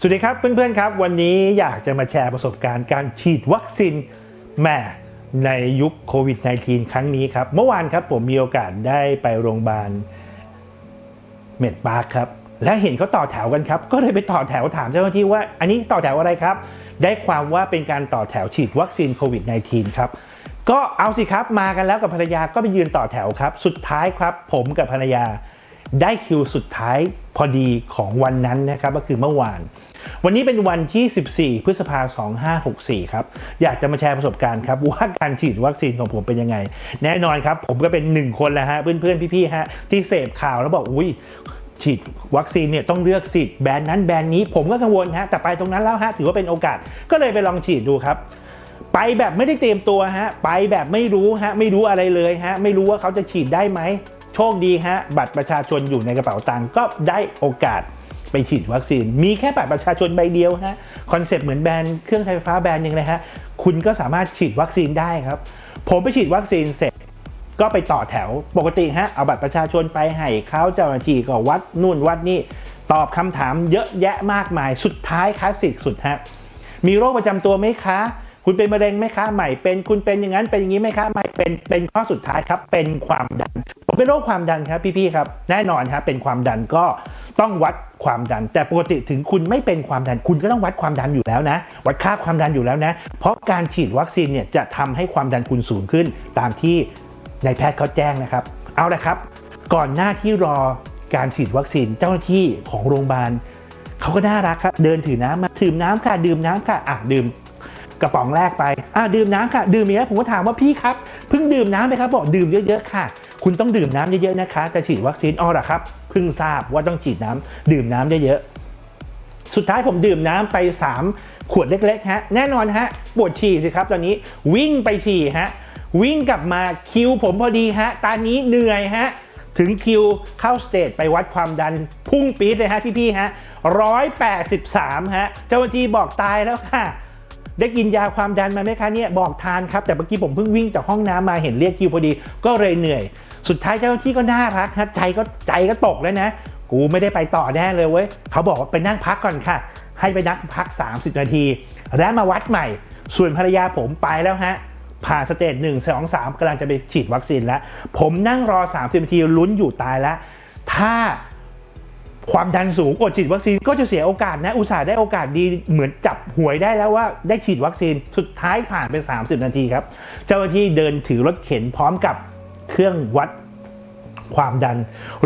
สวัสดีครับเพื่อนๆครับ วันนี้อยากจะมาแชร์ประสบการณ์การฉีดวัคซีนแม่ในยุคโควิด -19 ครั้งนี้ครับ เมื่อวานครับผมมีโอกาสได้ไปโรงพยาบาลเมดปาร์คครับและเห็นเขาต่อแถวกันครับ ก็เลยไปต่อแถวถามเจ้าหน้าที่ว่า อันนี้ต่อแถวอะไรครับ ได้ความว่าเป็นการต่อแถวฉีดวัคซีนโควิด -19 ครับก็เอาสิครับมากันแล้วกับภรรยาก็ไปยืนต่อแถวครับ สุดท้ายครับผมกับภรรยา ได้คิวสุดท้ายพอดีของวันนั้นนะครับก็คือเมื่อวาน วันนี้เป็นวันที่ 14 พฤษภาคม 2564 ครับ อยากจะมาแชร์ประสบการณ์ครับว่าการฉีดวัคซีนของผมเป็นยังไง แน่นอนครับผมก็เป็นหนึ่งคนแหละฮะเพื่อนๆ พี่ๆฮะที่เสพข่าวแล้วบอกอุ้ยฉีดวัคซีนเนี่ยต้องเลือกสิทธิ์แบรนด์นั้นแบรนด์นี้ผมก็กังวลฮะแต่ไปตรงนั้นแล้วฮะถือว่าเป็นโอกาสก็เลยไปลองฉีดดูครับไปแบบไม่ได้เตรียมตัวฮะ ไปแบบไม่รู้ฮะ ไม่รู้อะไรเลยฮะ ไม่รู้ว่าเขาจะฉีดได้ไหม โชคดีฮะบัตรประชาชนอยู่ในกระเป๋าตังค์ก็ได้โอกาสไปฉีดวัคซีน มีแค่บัตรประชาชนใบเดียวฮะคอนเซปต์เหมือนแบรนด์เครื่องใช้ไฟฟ้าแบรนด์หนึงเลยฮะคุณก็สามารถฉีดวัคซีนได้ครับ ผมไปฉีดวัคซีนเสร็จก็ไปต่อแถวปกติฮะเอาบัตรประชาชนไปให้เขาเจ้าหน้าที่ก็วัดนู่นวัดนี่ตอบคำถามเยอะแยะมากมาย สุดท้ายคลาสสิกสุดฮะมีโรคประจำตัวไหมคะ คุณเป็นมะเร็งไหมคะใหม่เป็นคุณเป็นอย่างนั้นเป็นอย่างนี้ไหมคะไม่เป็นเป็นข้อสุดท้ายครับ เป็นความดัน ผมเป็นโรคความดันครับพี่ๆครับ แน่นอนครับเป็นความดันก็ต้องวัดความดัน แต่ปกติถึงคุณไม่เป็นความดัน คุณก็ต้องวัดความดันอยู่แล้วนะ วัดค่าความดันอยู่แล้วนะ เพราะการฉีดวัคซีนเนี่ยจะทำให้ความดันคุณสูงขึ้น ตามที่นายแพทย์เขาแจ้งนะครับ เอาละครับ ก่อนหน้าที่รอการฉีดวัคซีนเจ้าหน้าที่ของโรงพยาบาลเขาก็น่ารักครับ เดินถือน้ำมาดื่มน้ำค่ะ ดื่มน้ำค่ะ อะ ดื่ม กระป๋องแรกไปอะดื่มน้ำค่ะ ดื่มอีกแล้วผมก็ถามว่าพี่ครับเพิ่งดื่มน้ำไปครับบอกดื่มเยอะๆค่ะ คุณต้องดื่มน้ำเยอะๆนะคะ จะฉีดวัคซีนอ๋อหรอครับเพิ่งทราบว่าต้องฉีดน้ำดื่มน้ำเยอะๆสุดท้ายผมดื่มน้ำไป 3 ขวดเล็กๆฮะแน่นอนฮะปวดฉี่สิครับตอนนี้วิ่งไปฉี่ฮะวิ่งกลับมาคิวผมพอดีฮะตอนนี้เหนื่อยฮะถึงคิวเข้าสเตจไปวัดความดันพุ่งปี๊ดเลยฮะพี่ๆฮะ183ฮะเจ้าหน้าที่บอกตายแล้วค่ะ ได้กินยาความดันมาไหมคะเนี่ยบอกทานครับแต่เมื่อกี้ผมเพิ่งวิ่งจากห้องน้ำมาเห็นเรียกคิวพอดี ก็เลยเหนื่อย สุดท้ายเจ้าหน้าที่ก็น่ารักฮะใจก็ใจก็ตกแล้วนะ กูไม่ได้ไปต่อแน่เลยเว้ยเขาบอกว่าไปนั่งพักก่อนค่ะ ให้ไปนั่งพัก 30 นาที แล้วมาวัดใหม่ ส่วนภรรยาผมไปแล้วฮะผ่านสเตจหนึ่งสองสามกำลังจะไปฉีดวัคซีนแล้ว ผมนั่งรอ 30 นาทีลุ้นอยู่ตายแล้ว ถ้า ความดันสูงอดฉีดวัคซีนก็จะเสียโอกาสนะ อุตส่าห์ได้โอกาสดีเหมือนจับหวยได้แล้วว่าได้ฉีดวัคซีนสุดท้ายผ่านไป 30 นาทีครับ เจ้าหน้าที่เดินถือรถเข็นพร้อมกับเครื่องวัดความดัน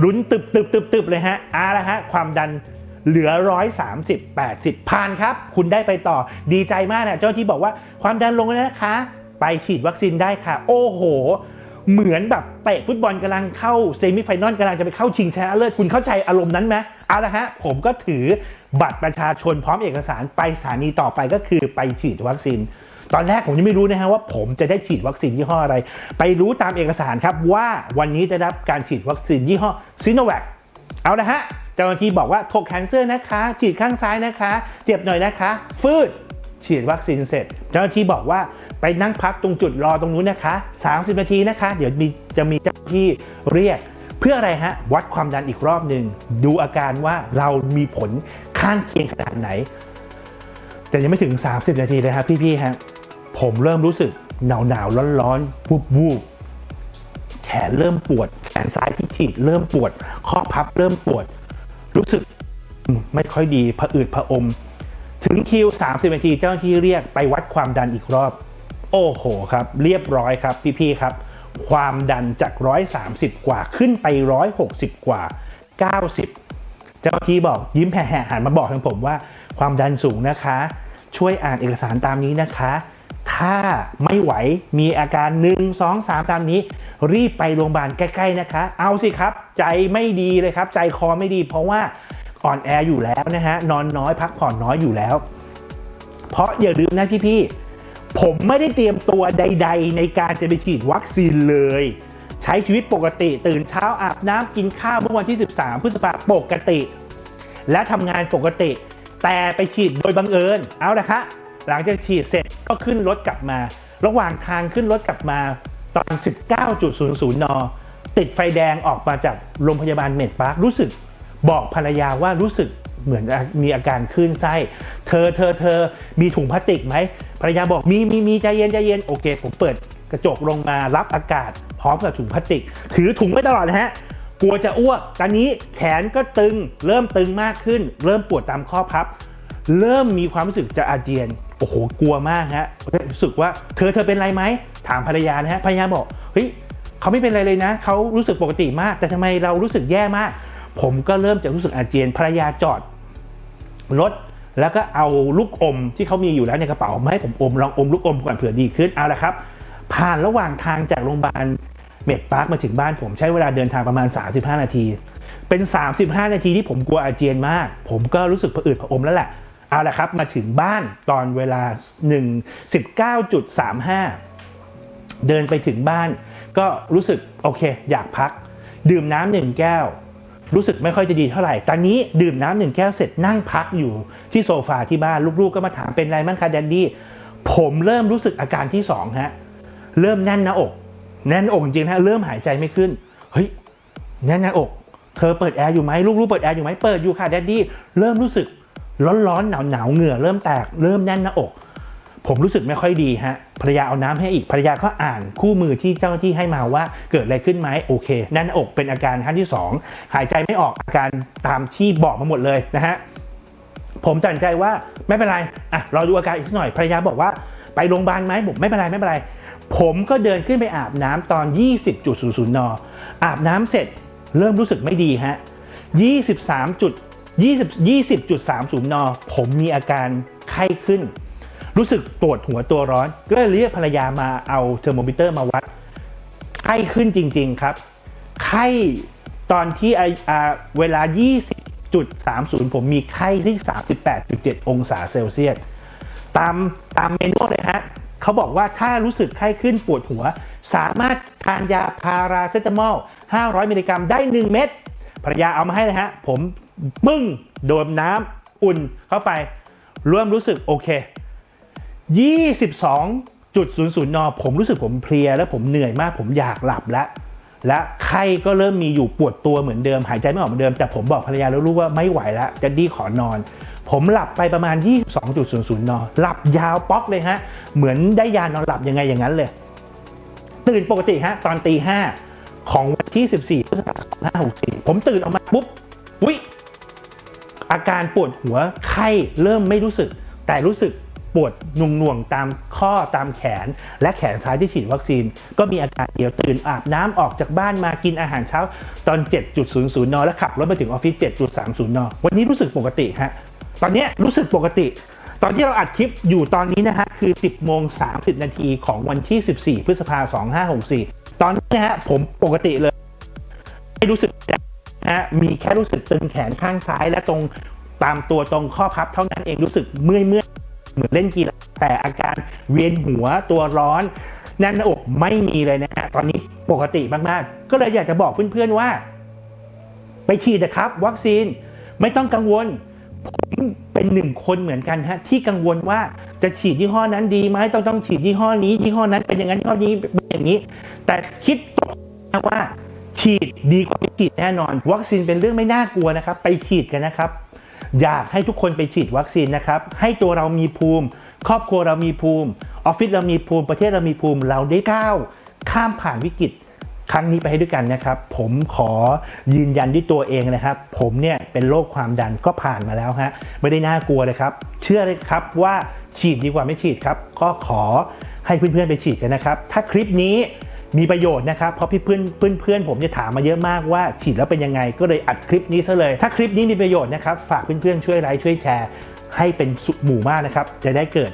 รุนตึบตึบตึบตึบเลยฮะอาละฮะ ความดันเหลือ 130 80ผ่านครับ คุณได้ไปต่อดีใจมากนะเจ้าหน้าที่บอกว่าความดันลงแล้วนะคะ ไปฉีดวัคซีนได้ค่ะ โอ้โห เหมือนแบบเตะฟุตบอลกำลังเข้าเซมิไฟนอลกำลังจะไปเข้าชิงชนะเลิศคุณเข้าใจอารมณ์นั้นไหมเอาละฮะ ผมก็ถือบัตรประชาชนพร้อมเอกสารไปสถานีต่อไปก็คือไปฉีดวัคซีน ตอนแรกผมยังไม่รู้นะฮะว่าผมจะได้ฉีดวัคซีนยี่ห้ออะไร ไปรู้ตามเอกสารครับว่าวันนี้จะรับการฉีดวัคซีนยี่ห้อซิโนแวคเอาละฮะเจ้าหน้าที่บอกว่าถกแคนเซอร์นะคะ ฉีดข้างซ้ายนะคะ เจ็บหน่อยนะคะ ฟืดฉีดวัคซีนเสร็จ เจ้าหน้าที่บอกว่า ไปนั่งพักตรงจุดรอตรงนู้นนะคะ 30 นาทีนะคะ เดี๋ยวมีจะมีเจ้าที่เรียก เพื่ออะไรฮะ วัดความดันอีกรอบหนึ่งดูอาการว่าเรามีผลข้างเคียงขนาดไหน แต่ยังไม่ถึง 30 นาทีเลยครับพี่ๆฮะผมเริ่มรู้สึกหนาวหนาวร้อนร้อนวูบวูบแขนเริ่มปวด แขนซ้ายที่ฉีดเริ่มปวด ข้อพับเริ่มปวด รู้สึกไม่ค่อยดีผะอืดผะอม ถึงคิว 30 นาทีเจ้าหน้าที่เรียกไปวัดความดันอีกรอบ โอ้โหครับ เรียบร้อยครับพี่ๆครับ ความดันจาก 130 กว่าขึ้นไป 160 กว่า 90 เจ้าที่บอกยิ้มแห่ๆหันมาบอกทางผมว่า ความดันสูงนะคะ ช่วยอ่านเอกสารตามนี้นะคะ ถ้าไม่ไหวมีอาการ 1 2 3 ตามนี้ รีบไปโรงพยาบาลใกล้ๆนะคะ เอาสิครับ ใจไม่ดีเลยครับ ใจคอไม่ดี เพราะว่าอ่อนแออยู่แล้วนะฮะนอนน้อยพักผ่อนน้อยอยู่แล้ว เพราะอย่าลืมนะพี่ๆ ผมไม่ได้เตรียมตัวใด ๆ ในการจะไปฉีดวัคซีนเลย ใช้ชีวิตปกติตื่นเช้าอาบน้ำกินข้าวเมื่อวันที่ 13 พฤษภาคมปกติ และทำงานปกติ แต่ไปฉีดโดยบังเอิญเอาละคะหลังจากฉีดเสร็จก็ขึ้นรถกลับมา ระหว่างทางขึ้นรถกลับมาตอน 19.00 น ติดไฟแดงออกมาจากโรงพยาบาลเมดปาร์ครู้สึกบอกภรรยาว่ารู้สึกเหมือนมีอาการคลื่นไส้ เธอเธอเธอมีถุงพลาสติกไหมภรรยาบอกมีมีมีใจเย็นใจเย็นโอเค ผมเปิดกระจกลงมารับอากาศ พร้อมกับถุงพลาสติก ถือถุงไว้ตลอดนะฮะกลัวจะอ้วกตอนนี้แขนก็ตึง เริ่มตึงมากขึ้น เริ่มปวดตามข้อพับ เริ่มมีความรู้สึกจะอาเจียนโอ้โหกลัวมากฮะรู้สึกว่าเธอเธอเป็นไรไหมถามภรรยานะฮะภรรยาบอกเฮ้ยเขาไม่เป็นไรเลยนะเขารู้สึกปกติมาก แต่ทำไมเรารู้สึกแย่มาก ผมก็เริ่มจะรู้สึกอาเจียนภรรยาจอดรถ แล้วก็เอาลูกอมที่เขามีอยู่แล้วในกระเป๋ามาให้ผมอมลองอมลูกอมก่อนเผื่อดีขึ้นเอาละครับ ผ่านระหว่างทางจากโรงพยาบาลเมดปาร์คมาถึงบ้านผมใช้เวลาเดินทางประมาณ 35 นาที เป็น 35 นาทีที่ผมกลัวอาเจียนมาก ผมก็รู้สึกผะอืดผะอมแล้วแหละเอาละครับมาถึงบ้านตอนเวลา 1 19.35 เดินไปถึงบ้าน ก็รู้สึกโอเค อยากพัก ดื่มน้ำหนึ่งแก้ว รู้สึกไม่ค่อยจะดีเท่าไหร่ ตอนนี้ดื่มน้ำหนึ่งแก้วเสร็จนั่งพักอยู่ที่โซฟาที่บ้านลูกๆก็มาถามเป็นไรบ้งคะแดนดี้ผมเริ่มรู้สึกอาการที่สองฮะเริ่มแน่นหน้าอก แน่นอกจริงๆฮะเริ่มหายใจไม่ขึ้นเฮ้ยแน่นหน้าอก เธอเปิดแอร์อยู่ไหมลูกๆเปิดแอร์อยู่ไหมเปิดอยู่ค่ะแดดดี้เริ่มรู้สึกร้อนๆหนาวๆเหงื่อเริ่มแตกเริ่มแน่นหน้าอก ผมรู้สึกไม่ค่อยดีฮะภรรยาเอาน้ำให้อีกภรรยาก็อ่านคู่มือที่เจ้าหน้าที่ให้มาว่าเกิดอะไรขึ้นไหมโอเคแน่นอกเป็นอาการขั้นที่ 2 หายใจไม่ออกอาการตามที่บอกมาหมดเลยนะฮะผมตัดใจว่าไม่เป็นไรอะรอดูอาการอีกสักหน่อยภรรยาบอกว่าไปโรงพยาบาลไหมผมไม่เป็นไรไม่เป็นไร ผมก็เดินขึ้นไปอาบน้ำตอน 20.00นอาบน้ำเสร็จเริ่มรู้สึกไม่ดีฮะ23จุด20 20.30นผมมีอาการไข้ขึ้น รู้สึกปวดหัวตัวร้อน ก็เลยเรียกภรรยามาเอาเทอร์โมมิเตอร์มาวัดไข้ขึ้นจริง ๆครับ ไข้ตอนที่ไออ่าเวลา 20.30 ผมมีไข้ที่ 38.7 องศาเซลเซียส ตามตามเมนูเลยฮะเขาบอกว่าถ้ารู้สึกไข้ขึ้นปวดหัว สามารถทานยาพาราเซตามอล 500 มิลลิกรัมได้ 1 เม็ดภรรยาเอามาให้เลยฮะ ผมปึ้ง โดนน้ำอุ่นเข้าไปริ่มรู้สึกโอเค 22.00 น ผมรู้สึกผมเพลียแล้วผมเหนื่อยมาก ผมอยากหลับแล้ว และไข้ก็เริ่มมีอยู่ปวดตัวเหมือนเดิม หายใจไม่ออกเหมือนเดิม แต่ผมบอกภรรยาแล้วรู้ว่าไม่ไหวแล้วจะดีขอนอน ผมหลับไปประมาณ 22.00 น หลับยาวป๊อกเลยฮะ เหมือนได้ยานอนหลับยังไงอย่างนั้นเลย ตื่นปกติฮะตอนตีห้าของวันที่ 14พฤษภาคม2564 ผมตื่นออกมาปุ๊บวิอาการปวดหัวไข้เริ่มไม่รู้สึก แต่รู้สึก ปวดหน่วงๆตามข้อตามแขน และแขนซ้ายที่ฉีดวัคซีน ก็มีอาการเดียวตื่นอาบน้ำออกจากบ้านมากินอาหารเช้าตอน 7.00 น แล้วขับรถมาถึงออฟฟิศ 7.30 น วันนี้รู้สึกปกติฮะ ตอนนี้รู้สึกปกติ ตอนที่เราอัดคลิปอยู่ตอนนี้นะฮะ คือ 10 โมง 30 นาทีของวันที่ 14 พฤษภาคม 2564 ตอนนี้นะฮะผมปกติเลย ไม่รู้สึกนะฮะมีแค่รู้สึกตึงแขนข้างซ้ายและตรงตามตัวตรงข้อพับเท่านั้นเองรู้สึกเมื่อยเมื่อย เหมือนเล่นกีฬาแต่อาการเวียนหัวตัวร้อนแน่นหน้าอกไม่มีเลยนะฮะตอนนี้ปกติมากๆ ก็เลยอยากจะบอกเพื่อนๆว่า ไปฉีดนะครับ วัคซีนไม่ต้องกังวล ผมเป็นหนึ่งคนเหมือนกันฮะที่กังวลว่าจะฉีดยี่ห้อนั้นดีไหมต้องต้องฉีดยี่ห้อนี้ยี่ห้อนั้นเป็นอย่างนั้นยี่ห้อนี้เป็นอย่างนี้ แต่คิดตกว่าฉีดดีกว่าไม่ฉีดแน่นอน วัคซีนเป็นเรื่องไม่น่ากลัวนะครับ ไปฉีดกันนะครับ อยากให้ทุกคนไปฉีดวัคซีนนะครับ ให้ตัวเรามีภูมิ ครอบครัวเรามีภูมิ ออฟฟิศเรามีภูมิ ประเทศเรามีภูมิ เราได้ก้าวข้ามผ่านวิกฤตครั้งนี้ไปให้ด้วยกันนะครับ ผมขอยืนยันด้วยตัวเองนะครับ ผมเนี่ยเป็นโรคความดันก็ผ่านมาแล้วฮะ ไม่ได้น่ากลัวเลยครับ เชื่อเลยครับว่าฉีดดีกว่าไม่ฉีดครับ ก็ขอให้เพื่อนๆไปฉีดกันนะครับ ถ้าคลิปนี้ มีประโยชน์นะครับเพราะพี่เพื่อนเพื่อนเพื่อนผมจะถามมาเยอะมากว่าฉีดแล้วเป็นยังไง ก็เลยอัดคลิปนี้ซะเลย ถ้าคลิปนี้มีประโยชน์นะครับฝากเพื่อนๆช่วยไลค์ช่วยแชร์ ให้เป็นหมู่มากนะครับจะได้เกิด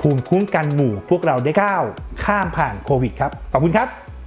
ภูมิคุ้มกันหมู่พวกเราได้ก้าวข้ามผ่านโควิดครับขอบคุณครับ